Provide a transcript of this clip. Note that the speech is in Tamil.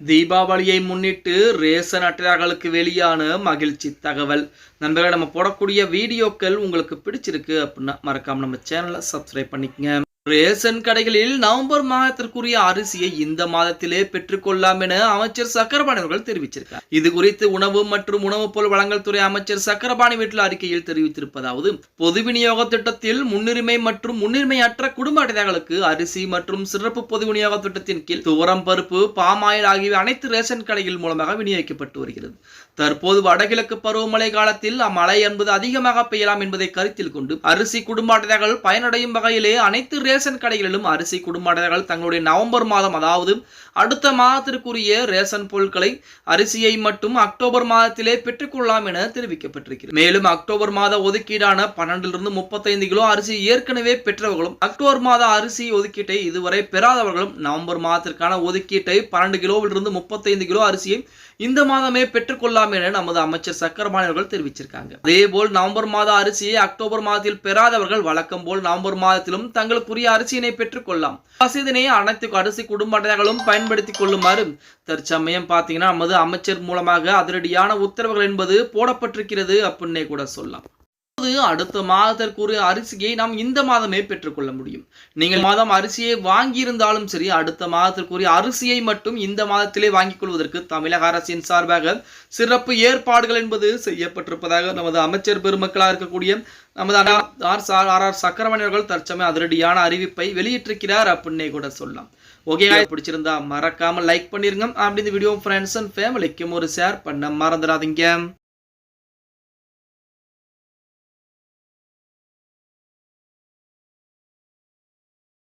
தீபாவளியை முன்னிட்டு ரேசன் அட்டையாளர்களுக்கு வெளியான மகிழ்ச்சி தகவல். நண்பர்களை நம்ம போடக்கூடிய வீடியோக்கள் உங்களுக்கு பிடிச்சிருக்கு அப்படின்னா மறக்காமல் நம்ம சேனலை சப்ஸ்கிரைப் பண்ணிக்கங்க. ரேஷன் கடைகளில் நவம்பர் மாதத்திற்குரிய அரிசியை இந்த மாதத்திலே பெற்றுக்கொள்ளலாம் என அமைச்சர் சக்கரபாணி அவர்கள் தெரிவிச்சிருக்கார் இது குறித்து உணவு மற்றும் உணவுப் பொருள் வழங்கல் துறை அமைச்சர் சக்கரபாணி வீட்டில் அறிக்கையில் தெரிவித்திருப்பதாவது பொது விநியோக திட்டத்தில் முன்னுரிமை மற்றும் முன்னுரிமையற்ற குடும்ப அட்டைதாரர்களுக்கு அரிசி மற்றும் சிறப்பு பொது விநியோக திட்டத்தின் கீழ் துவரம் பருப்பு பாமாயில் ஆகியவை அனைத்து ரேஷன் கடைகள் மூலமாக விநியோகிக்கப்பட்டு வருகிறது. தற்போது வடகிழக்கு பருவமழை காலத்தில் அம்மழை என்பது அதிகமாக பெய்யலாம் என்பதை கருத்தில் கொண்டு அரிசி குடும்ப அட்டைதாரர்கள் பயனடையும் வகையிலே அனைத்து ரேஷன் ரேஷன் கடைகளிலும் அரிசி குடும்ப தங்களுடைய நவம்பர் மாதம் அதாவது அடுத்த மாதத்திற்குரிய ரேஷன் பொருட்களை அரிசியை மட்டும் அக்டோபர் மாதத்திலே பெற்றுக்கொள்ளலாம் என தெரிவிக்கப்பட்டிருக்கிறது. மேலும் அக்டோபர் மாத ஒதுக்கீடான பன்னெண்டிலிருந்து முப்பத்தைந்து கிலோ அரிசி ஏற்கனவே பெற்றவர்களும் அக்டோபர் மாத அரிசி ஒதுக்கீட்டை இதுவரை பெறாதவர்களும் நவம்பர் மாதத்திற்கான ஒதுக்கீட்டை பன்னெண்டு கிலோவிலிருந்து முப்பத்தைந்து கிலோ அரிசியை இந்த மாதமே பெற்றுக்கொள்ளலாம் என நமது அமைச்சர் சக்கரபாணி அவர்கள் தெரிவிச்சிருக்காங்க. அதேபோல் நவம்பர் மாத அரிசியை அக்டோபர் மாதத்தில் பெறாதவர்கள் வழக்கம் போல் நவம்பர் மாதத்திலும் தங்களுக்குரிய அரிசியினை பெற்றுக்கொள்ளலாம். வசதினை அனைத்து அரிசி குடும்ப அட்டைகளும் பயன்படுத்திக் கொள்ளுமாறு தற்சமயம் பார்த்தீங்கன்னா நமது அமைச்சர் மூலமாக அதிரடியான உத்தரவுகள் என்பது போடப்பட்டிருக்கிறது அப்படின்னே கூட சொல்லலாம். அதாவது அடுத்த மாதத்திற்குரிய அரிசியை நாம் இந்த மாதமே பெற்றுக்கொள்ள முடியும். நீங்கள் மாதம் அரிசியை வாங்கியிருந்தாலும் சரி அடுத்த மாதத்திற்குரிய அரிசியை மட்டும் இந்த மாதத்திலே வாங்கிக் கொள்வதற்கு தமிழக அரசின் சார்பாக சிறப்பு ஏற்பாடுகள் என்பது செய்யப்பட்டிருப்பதாக நமது அமைச்சர் பெருமக்களாக இருக்கக்கூடிய நமது R sir R R Sakkaramani அவர்கள் தற்சமயம் அதிரடியான அறிவிப்பை வெளியிட்டிருக்கிறார் அப்படின்னே கூட சொல்லலாம். ஓகே பிடிச்சிருந்தா மறக்காம லைக் பண்ணிருங்க. அப்படி இந்த வீடியோ ஃப்ரெண்ட்ஸ் அண்ட் ஃபேமிலிக்கும் ஒரு ஷேர் பண்ண மறந்துடாதீங்க.